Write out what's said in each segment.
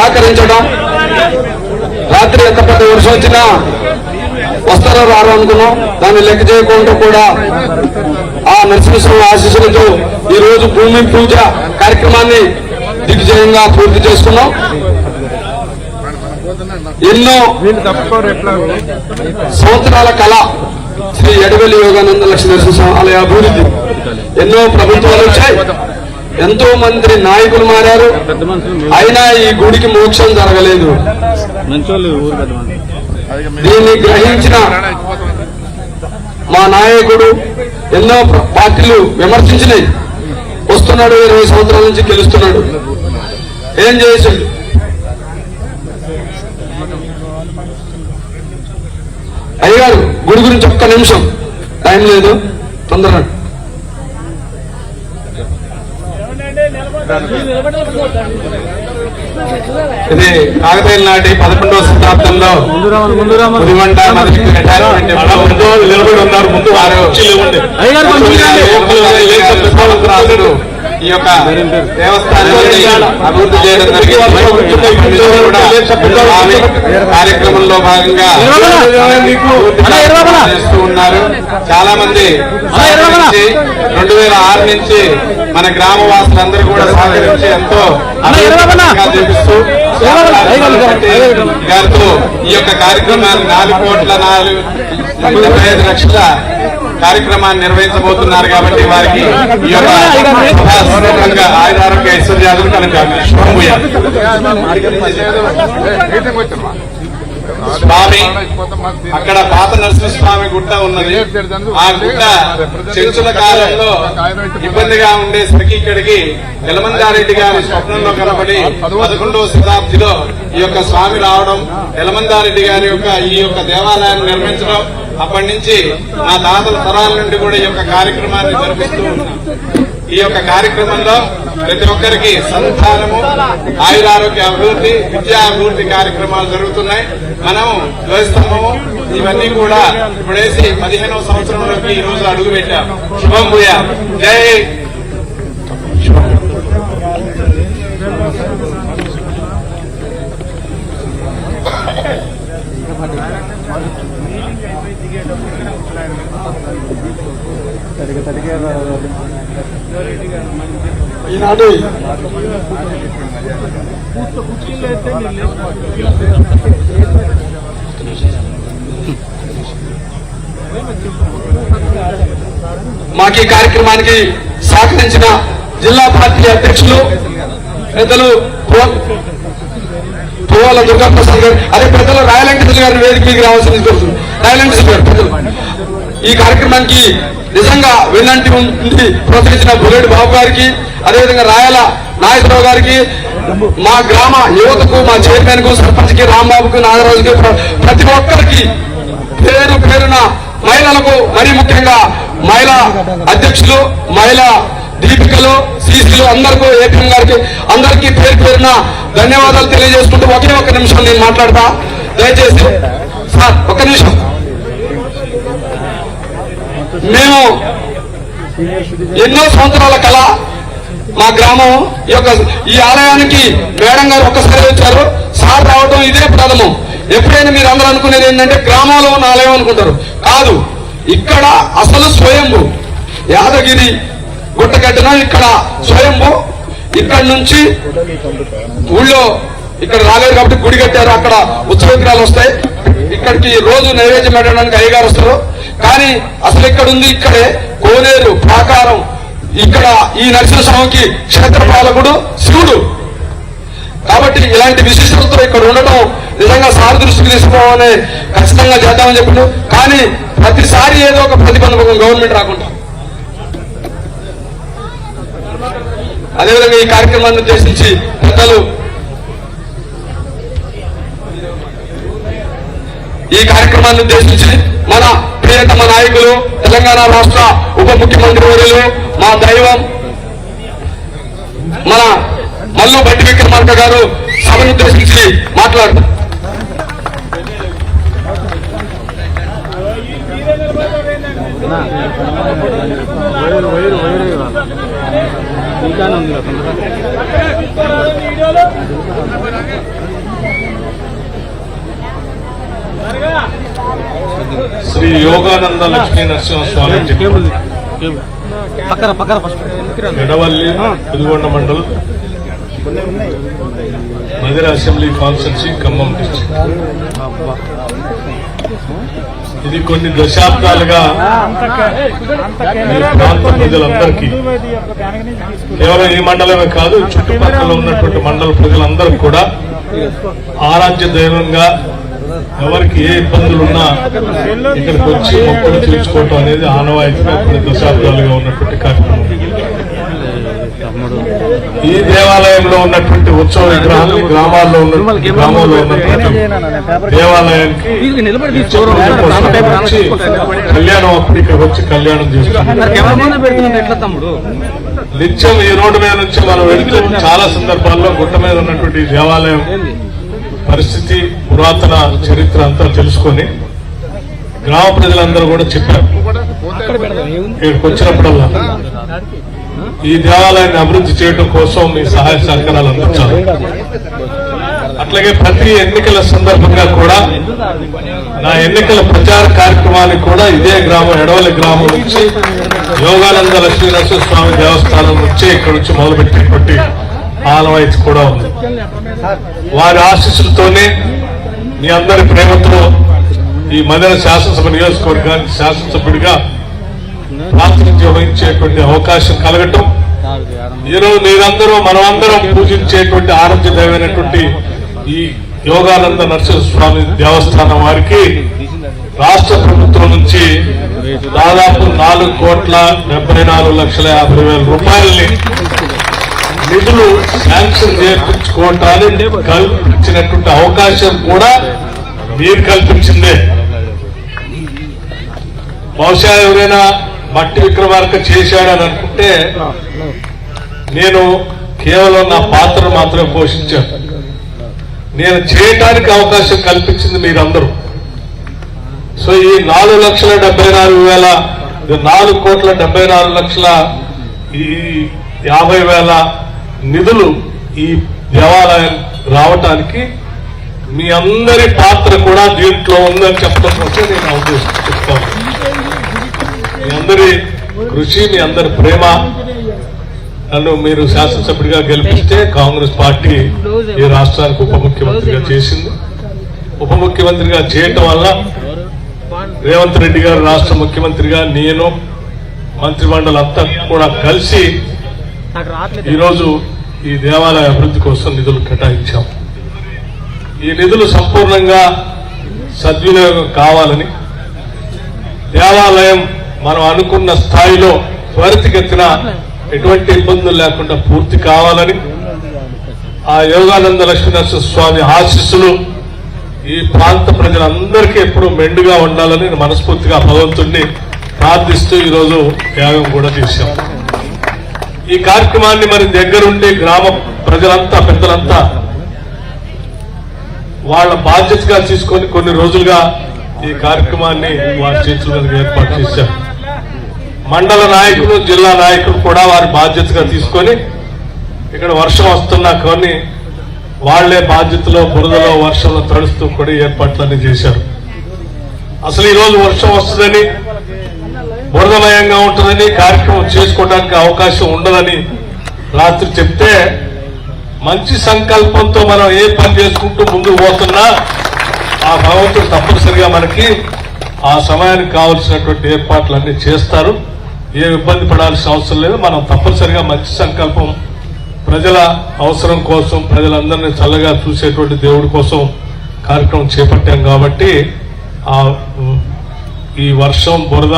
సహకరించడం. రాత్రి ఎంత పెద్ద వర్షం వచ్చినా వస్తారో రారు అనుకున్నాం. దాన్ని లెక్క చేయకుండా కూడా ఆ నరసింహస్వామి ఆశీస్సులతో ఈ రోజు భూమి పూజ కార్యక్రమాన్ని దిగ్విజయంగా పూర్తి చేసుకున్నాం. ఎన్నో సంవత్సరాల కళ శ్రీ ఎడవెల్లి యోగానంద లక్ష్మీ నరసింహస్వామి ఆలయ అభివృద్ధి. ఎన్నో ప్రభుత్వాలు వచ్చాయి. ఎంతో మంది నాయకులు మారారు. అయినా ఈ గుడికి మోక్షం జరగలేదు. దీన్ని గ్రహించిన మా నాయకుడు ఎన్నో పార్టీలు విమర్శించినాయి. వస్తున్నాడు ఇరవై సంవత్సరాల నుంచి గెలుస్తున్నాడు. ఏం చేసాడు? అయ్యగారు గుడి గురించి ఒక్క నిమిషం. టైం లేదు. తొందరగా. ఇది కాకతీయుల నాటి పదకొండవ శతాబ్దంలో ముందు రామన్ ముందు రామన్ ఉదిమంట మొదటి రిటైర్మెంట్ ఎప్పుడో ముందు నిలబడి ఉన్నారు ముందు వారు ఈ యొక్క దేవస్థానాన్ని అభివృద్ధి చేయడం జరిగింది. కార్యక్రమంలో భాగంగా చేస్తూ ఉన్నారు. చాలా మంది రెండు వేల ఆరు నుంచి మన గ్రామ వాసులందరూ కూడా సహకరించి ఎంతో చూపిస్తూ గారితో ఈ యొక్క కార్యక్రమాన్ని నాలుగు కోట్ల నాలుగు డెబ్బై ఐదు లక్షల కార్యక్రమాన్ని నిర్వహించబోతున్నారు కాబట్టి వారికి ఈ యొక్క సభాస్వరూపంగా ఆయురారోగ్య కనుక స్వామి అక్కడ పాత నరసింహస్వామి గుట్ట ఉన్నది. ఆ గుట్ట చర్చల కాలంలో ఇబ్బందిగా ఉండేసరికి ఇక్కడికి యలమందారెడ్డి గారి స్వప్నంలో కనబడి పదకొండవ శతాబ్దిలో ఈ యొక్క స్వామి రావడం యలమందారెడ్డి గారి యొక్క ఈ యొక్క దేవాలయాన్ని నిర్మించడం అప్పటి నుంచి నా తాతల తరాల నుండి కూడా ఈ యొక్క కార్యక్రమాన్ని జరిపిస్తూ ఉన్నాం. ఈ యొక్క కార్యక్రమంలో ప్రతి ఒక్కరికి సంతానము ఆయురారోగ్య అభివృద్ధి విద్యా అభివృద్ధి కార్యక్రమాలు జరుగుతున్నాయి. మనం ధ్వజస్తంభము ఇవన్నీ కూడా ఇప్పుడేసి పదిహేనవ సంవత్సరంలోకి ఈ రోజు అడుగు పెట్టాం శుభం భూయా జై ఈనాడు మాకు ఈ కార్యక్రమానికి సహకరించిన జిల్లా పార్టీ అధ్యక్షులు పెద్దలు పోవాల దుర్గాప్రసాద్ గారు అదే పెద్దలు రాయలంకృష్ణ గారిని వేదిక మీకు రావాల్సింది కోరుతున్నాను రాయలంకృష్ణ గారు పెద్దలు. ఈ కార్యక్రమానికి నిజంగా వెన్నంటి ఉండి ప్రోత్సహించిన బుల్లెడ్డి బాబు గారికి అదేవిధంగా రాయల నాగేశ్వరరావు గారికి మా గ్రామ యువతకు మా చైర్మన్కు సర్పంచ్కి రాంబాబుకు నాగరాజుకి ప్ర- ప్రతి ఒక్కరికి పేరు పేరున మహిళలకు మరీ ముఖ్యంగా మహిళా అధ్యక్షులు మహిళా దీపికలు సీసీలు అందరికీ ఏపీ గారికి అందరికీ పేరు పేరున ధన్యవాదాలు తెలియజేసుకుంటూ ఒకే ఒక్క నిమిషం నేను మాట్లాడతా. దయచేసి సార్ ఒక్క నిమిషం. మేము ఎన్నో సంవత్సరాల కళ మా గ్రామం ఈ యొక్క ఈ ఆలయానికి మేడం గారు ఒక్కసారి వచ్చారు. సార్ రావడం ఇదే ప్రథమం. ఎప్పుడైనా మీరు అందరూ అనుకునేది ఏంటంటే గ్రామంలో ఉన్న ఆలయం అనుకుంటారు. కాదు ఇక్కడ అసలు స్వయంభు. యాదగిరి గుట్టగడ్డన ఇక్కడ స్వయంభు. ఇక్కడ నుంచి ఊళ్ళో ఇక్కడ రాలేదు కాబట్టి గుడి కట్టారు. అక్కడ ఉత్సవ విగ్రహాలు వస్తాయి. ఇక్కడికి రోజు నైవేద్యం పెట్టడానికి అయ్యగారు వస్తారు. కానీ అసలు ఇక్కడ ఉంది ఇక్కడే. కోనేరు ప్రాకారం. ఇక్కడ ఈ నరసింహస్వామికి క్షేత్రపాలకుడు శివుడు. కాబట్టి ఇలాంటి విశిష్టతతో ఇక్కడ ఉండటం నిజంగా సార్ దృష్టికి తీసుకోవాలని ఖచ్చితంగా చేద్దామని చెప్పారు కానీ ప్రతిసారి ఏదో ఒక ప్రతిబంధకం గవర్నమెంట్ రాకుండా. అదేవిధంగా ఈ కార్యక్రమాన్ని ఉద్దేశించి పెద్దలు ఈ కార్యక్రమాన్ని ఉద్దేశించి మన ప్రియతమ నాయకులు తెలంగాణ రాష్ట్ర ఉప ముఖ్యమంత్రి వర్యులు మా దైవం మన మల్లు బట్టి విక్రమార్క గారు సభను ఉద్దేశించి మాట్లాడుతారు wire Shri Yogananda Lakshmi Narasimha Swamy cable cable పక్కన పక్కన first. Edavalli Pudugonda mandal Madhira assembly constituency Khammam అబ్బా ఇది కొన్ని దశాబ్దాలుగా ఈ ప్రాంత ప్రజలందరికీ కేవలం ఈ మండలమే కాదు చుట్టుపక్కల ఉన్నటువంటి మండల ప్రజలందరూ కూడా ఆరాధ్య దైవంగా ఎవరికి ఏ ఇబ్బందులున్నా ఇక్కడికి వచ్చి మొక్కలు తీర్చుకోవటం అనేది ఆనవాయితీగా కొన్ని దశాబ్దాలుగా ఉన్నటువంటి కార్యక్రమం. ఈ దేవాలయంలో ఉన్నటువంటి ఉత్సవ విగ్రహాలు గ్రామాల్లో ఉన్నటువంటి గ్రామంలో ఉన్నటువంటి దేవాలయానికి కళ్యాణం అప్పుడు ఇక్కడికి వచ్చి కళ్యాణం చేస్తున్నారు. నిత్యం ఈ రోడ్డు మీద నుంచి మనం వెళ్తూ చాలా సందర్భాల్లో గుట్ట మీద ఉన్నటువంటి దేవాలయం పరిస్థితి పురాతన చరిత్ర అంతా తెలుసుకొని గ్రామ ప్రజలందరూ కూడా చెప్పారు. ఇక్కడికి వచ్చినప్పుడల్లా ఈ దేవాలయాన్ని అభివృద్ధి చేయడం కోసం మీ సహాయ సహకారాలు అందించాలి. అట్లాగే ప్రతి ఎన్నికల సందర్భంగా కూడా నా ఎన్నికల ప్రచార కార్యక్రమానికి కూడా ఇదే గ్రామం ఎడవలి గ్రామం నుంచి యోగానంద లక్ష్మీనరసింహ స్వామి దేవస్థానం నుంచి ఇక్కడ నుంచి మొదలుపెట్టినటువంటి ఆనవాయితీ కూడా ఉంది. వారి ఆశీస్సులతోనే మీ అందరి ప్రేమతో ఈ మందిర శాసనసభ నియోజకవర్గానికి శాసనసభ్యుడిగా ప్రాతినిధ్యం వహించేటువంటి అవకాశం కలగటం. ఈరోజు మీరందరూ మనమందరం పూజించేటువంటి ఆరోగ్య దైవమైనటువంటి ఈ యోగానంద నరసింహస్వామి దేవస్థానం వారికి రాష్ట్ర ప్రభుత్వం నుంచి దాదాపు నాలుగు కోట్ల డెబ్బై నాలుగు లక్షల యాభై వేల రూపాయలని నిధులు శాంక్షన్ చేయించుకోవటానికి కల్పించినటువంటి అవకాశం కూడా మీరు కల్పించిందే. బహుశా ఎవరైనా మట్టి విక్రమార్క చేశాడని అనుకుంటే నేను కేవలం నా పాత్రను మాత్రమే పోషించాను. నేను చేయటానికి అవకాశం కల్పించింది మీరందరూ. సో ఈ నాలుగు లక్షల డెబ్బై నాలుగు వేల నాలుగు కోట్ల డెబ్బై నాలుగు లక్షల ఈ యాభై వేల నిధులు ఈ దేవాలయం రావటానికి మీ అందరి పాత్ర కూడా దీంట్లో ఉందని చెప్పడం కోసం నేను చెప్తాను. మీ అందరి కృషి మీ అందరి ప్రేమ నన్ను మీరు శాసనసభ్యుడిగా గెలిపిస్తే కాంగ్రెస్ పార్టీ ఈ రాష్ట్రానికి ఉప ముఖ్యమంత్రిగా చేసింది. ఉప ముఖ్యమంత్రిగా చేయటం వల్ల రేవంత్ రెడ్డి గారు రాష్ట్ర ముఖ్యమంత్రిగా నేను మంత్రిమండలి అంతా కూడా కలిసి ఈరోజు ఈ దేవాలయ అభివృద్ధి కోసం నిధులు కేటాయించాం. ఈ నిధులు సంపూర్ణంగా సద్వినియోగం కావాలని దేవాలయం మనం అనుకున్న స్థాయిలో త్వరితగతిన ఎటువంటి ఇబ్బందులు లేకుండా పూర్తి కావాలని ఆ యోగానంద లక్ష్మీనరసింహ స్వామి ఆశీస్సులు ఈ ప్రాంత ప్రజలందరికీ ఎప్పుడూ మెండుగా ఉండాలని నేను మనస్ఫూర్తిగా భగవంతుణ్ణి ప్రార్థిస్తూ ఈరోజు యాగం కూడా చేశాం. ఈ కార్యక్రమాన్ని మరి దగ్గరుండి గ్రామ ప్రజలంతా పెద్దలంతా వాళ్ళ బాధ్యతగా తీసుకొని కొన్ని రోజులుగా ఈ కార్యక్రమాన్ని వారి చేతుల ఏర్పాటు చేశారు. మండల నాయకులు జిల్లా నాయకులు కూడా వారి బాధ్యతగా తీసుకొని ఇక్కడ వర్షం వస్తున్నా కొన్ని వాళ్ళే బాధ్యతలో బురదలో వర్షంలో తడుస్తూ కూడా ఏర్పాట్లన్నీ చేశారు. అసలు ఈ రోజు వర్షం వస్తుందని బురదమయంగా ఉంటుందని కార్యక్రమం చేసుకోవడానికి అవకాశం ఉండదని రాత్రి చెప్తే మంచి సంకల్పంతో మనం ఏ పని చేసుకుంటూ ముందుకు పోతున్నా ఆ భగవంతుడు తప్పనిసరిగా మనకి ఆ సమయానికి కావలసినటువంటి ఏర్పాట్లన్నీ చేస్తారు. ఏ ఇబ్బంది పడాల్సిన అవసరం లేదు. మనం తప్పనిసరిగా మంచి సంకల్పం ప్రజల అవసరం కోసం ప్రజలందరినీ చల్లగా చూసేటువంటి దేవుడి కోసం కార్యక్రమం చేపట్టాం కాబట్టి ఆ ఈ వర్షం బురద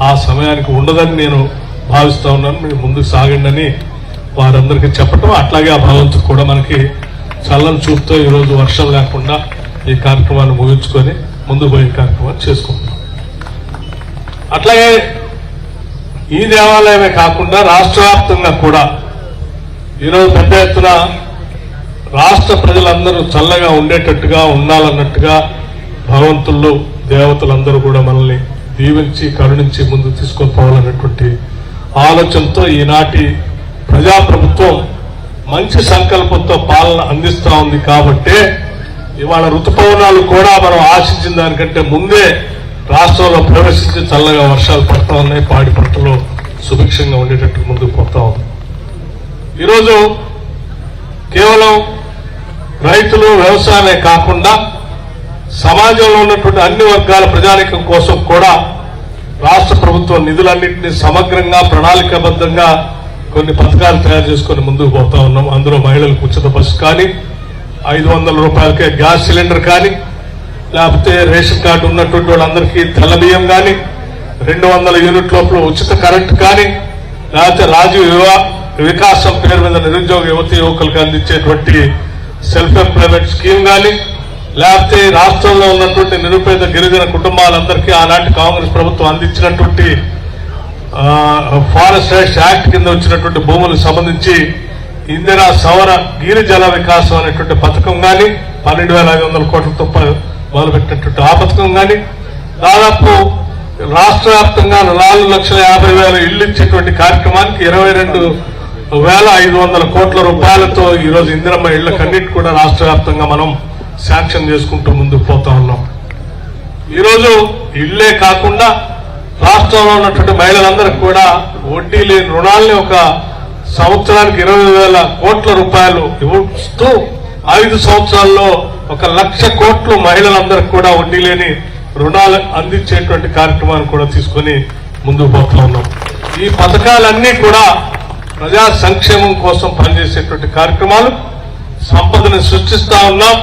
ఆ సమయానికి ఉండదని నేను భావిస్తూ ఉన్నాను. మీరు ముందుకు సాగండి అని వారందరికీ చెప్పటం. అట్లాగే ఆ భగవంతుడు కూడా మనకి చల్లని చూపుతో ఈరోజు వర్షాలు లేకుండా ఈ కార్యక్రమాన్ని ముగించుకొని ముందుకు పోయే కార్యక్రమాన్ని చేసుకుంటున్నాం. అట్లాగే ఈ దేవాలయమే కాకుండా రాష్ట్ర వ్యాప్తంగా కూడా ఈరోజు పెద్ద ఎత్తున రాష్ట్ర ప్రజలందరూ చల్లగా ఉండేటట్టుగా ఉండాలన్నట్టుగా భగవంతుళ్ళు దేవతలందరూ కూడా మనల్ని దీవించి కరుణించి ముందు తీసుకొని పోవాలన్నటువంటి ఆలోచనతో ఈనాటి ప్రజాప్రభుత్వం మంచి సంకల్పంతో పాలన అందిస్తూ ఉంది కాబట్టే ఇవాళ ఋతుపవనాలు కూడా మనం ఆశించిన దానికంటే ముందే రాష్ట్రంలో ప్రవేశించి చల్లగా వర్షాలు పడతా ఉన్నాయి పాడి పంటలు సుభిక్షంగా ఉండేటట్టు ముందుకు పోతా ఉంది. ఈరోజు కేవలం రైతులు వ్యవసాయమే కాకుండా సమాజంలో ఉన్నటువంటి అన్ని వర్గాల ప్రజానికం కోసం కూడా రాష్ట్ర ప్రభుత్వం నిధులన్నింటినీ సమగ్రంగా ప్రణాళికాబద్ధంగా కొన్ని పథకాలు తయారు చేసుకొని ముందుకు పోతా ఉన్నాం. అందులో మహిళలకు ఉచిత బస్సు కానీ ఐదు వందల రూపాయలకే గ్యాస్ సిలిండర్ కానీ లేకపోతే రేషన్ కార్డు ఉన్నటువంటి వాళ్ళందరికీ తెల్ల బియ్యం కానీ రెండు వందల యూనిట్ లోపల ఉచిత కరెంట్ కానీ లేకపోతే రాజీవ్ వికాసం పేరు మీద నిరుద్యోగ యువతి యువకులకు అందించేటువంటి సెల్ఫ్ ఎంప్లాయ్మెంట్ స్కీమ్ కానీ లేకపోతే రాష్ట్రంలో ఉన్నటువంటి నిరుపేద గిరిజన కుటుంబాలందరికీ ఆనాటి కాంగ్రెస్ ప్రభుత్వం అందించినటువంటి ఫారెస్ట్ యాక్ట్ కింద వచ్చినటువంటి భూములకు సంబంధించి ఇందిరా సౌర గిరిజల వికాసం అనేటువంటి పథకం కానీ పన్నెండు వేల ఐదు వందల కోట్లతో మొదలుపెట్టినటువంటి ఆ పథకం కానీ దాదాపు రాష్ట్ర వ్యాప్తంగా నాలుగు లక్షల యాభై వేల ఇళ్ళు ఇచ్చేటువంటి కార్యక్రమానికి ఇరవై రెండు వేల ఐదు వందల కోట్ల రూపాయలతో ఈరోజు ఇందిరమ్మ ఇందిరమ్మ ఇళ్ళకన్నిటి కూడా రాష్ట్ర వ్యాప్తంగా మనం శాంక్షన్ చేసుకుంటూ ముందుకు పోతా ఉన్నాం. ఈరోజు ఇళ్ళే కాకుండా రాష్ట్రంలో ఉన్నటువంటి మహిళలందరికీ కూడా వడ్డీ లేని రుణాల్ని ఒక సంవత్సరానికి ఇరవై వేల కోట్ల రూపాయలు ఇస్తూ ఐదు సంవత్సరాల్లో ఒక లక్ష కోట్లు మహిళలందరికీ కూడా వడ్డీ లేని రుణాలు అందించేటువంటి కార్యక్రమాన్ని కూడా తీసుకొని ముందుకు పోతా ఉన్నాం. ఈ పథకాలన్నీ కూడా ప్రజా సంక్షేమం కోసం పనిచేసేటువంటి కార్యక్రమాలు సంపదను సృష్టిస్తా ఉన్నాం.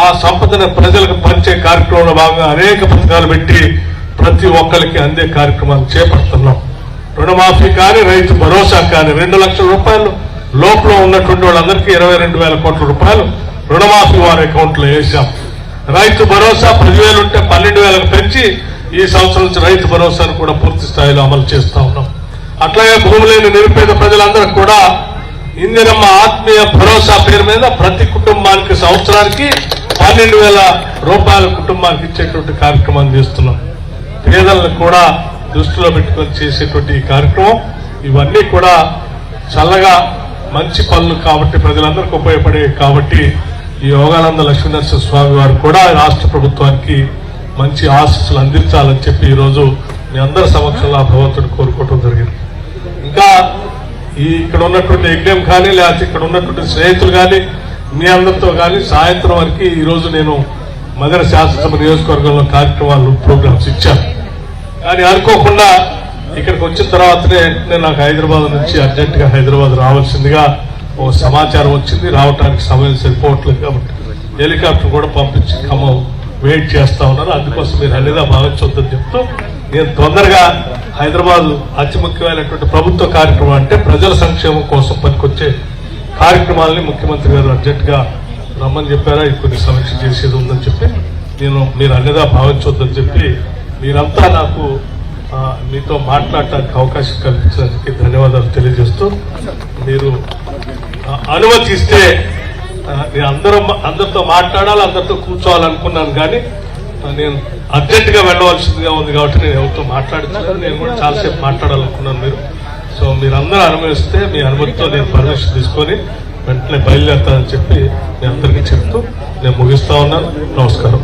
ఆ సంపదను ప్రజలకు పంచే కార్యక్రమంలో భాగంగా అనేక పథకాలు పెట్టి ప్రతి ఒక్కరికి అందే కార్యక్రమాలు చేపడుతున్నాం. రుణమాఫీ కానీ రైతు భరోసా కానీ రెండు లక్షల రూపాయలు లోపల ఉన్నటువంటి వాళ్ళందరికీ ఇరవై రెండు వేల కోట్ల రూపాయలు రుణమాఫీ వారి అకౌంట్లో వేశాం. రైతు భరోసా పదివేలు ఉంటే పన్నెండు వేలకు పెంచి ఈ సంవత్సరం నుంచి రైతు భరోసాను కూడా పూర్తి స్థాయిలో అమలు చేస్తూ ఉన్నాం. అట్లాగే భూమి లేని నిరుపేద ప్రజలందరూ కూడా ఇందిరమ్మ ఆత్మీయ భరోసా పేరు మీద ప్రతి కుటుంబానికి సంవత్సరానికి పన్నెండు వేల రూపాయల కుటుంబానికి ఇచ్చేటువంటి కార్యక్రమాన్ని చేస్తున్నాం. పేదలను కూడా దృష్టిలో పెట్టుకొని చేసేటువంటి ఈ కార్యక్రమం. ఇవన్నీ కూడా చల్లగా మంచి పనులు కాబట్టి ప్రజలందరికీ ఉపయోగపడే కాబట్టి ఈ యోగానంద లక్ష్మీనరసింహ స్వామి వారు కూడా రాష్ట్ర ప్రభుత్వానికి మంచి ఆశస్సులు అందించాలని చెప్పి ఈరోజు మీ అందరి సమక్షంలో ఆ భగవంతుడు కోరుకోవటం జరిగింది. ఇంకా ఈ ఇక్కడ ఉన్నటువంటి యజ్ఞం కానీ లేకపోతే ఇక్కడ ఉన్నటువంటి స్నేహితులు కానీ మీ అందరితో కానీ సాయంత్రం వరకు ఈరోజు నేను మదర శాసనసభ నియోజకవర్గంలో కార్యక్రమాలు ప్రోగ్రామ్స్ ఇచ్చాను. కానీ అనుకోకుండా ఇక్కడికి వచ్చిన తర్వాతనే వెంటనే నాకు హైదరాబాద్ నుంచి అర్జెంటుగా హైదరాబాద్ రావాల్సిందిగా ఓ సమాచారం వచ్చింది. రావడానికి సమయం సరిపోవట్లేదు కాబట్టి హెలికాప్టర్ కూడా పంపించి ఖమ్మం వెయిట్ చేస్తా ఉన్నారు. అందుకోసం మీరు అన్నిదా భావించొద్దని చెప్తూ నేను తొందరగా హైదరాబాద్ అతి ముఖ్యమైనటువంటి ప్రభుత్వ కార్యక్రమం అంటే ప్రజల సంక్షేమం కోసం పనికొచ్చే కార్యక్రమాలని ముఖ్యమంత్రి గారు అర్జెంట్గా రమ్మని చెప్పారా? ఇది కొన్ని సమీక్ష చేసేది ఉందని చెప్పి నేను మీరు అన్నదా భావించొద్దని చెప్పి మీరంతా నాకు మీతో మాట్లాడటానికి అవకాశం కల్పించడానికి ధన్యవాదాలు తెలియజేస్తూ మీరు అనుమతి ఇస్తే నేను అందరూ అందరితో మాట్లాడాలి అందరితో కూర్చోవాలనుకున్నాను కానీ నేను అర్జెంట్గా వెళ్ళవలసిందిగా ఉంది కాబట్టి నేను ఎవరితో మాట్లాడుతున్నాను నేను కూడా చాలాసేపు మాట్లాడాలనుకున్నాను మీరు. సో మీరందరూ అనుమతిస్తే మీ అనుమతితో నేను పర్మిషన్ తీసుకొని వెంటనే బయలుదేరుతానని చెప్పి మీ అందరికీ చెప్తూ నేను ముగిస్తా ఉన్నాను. నమస్కారం.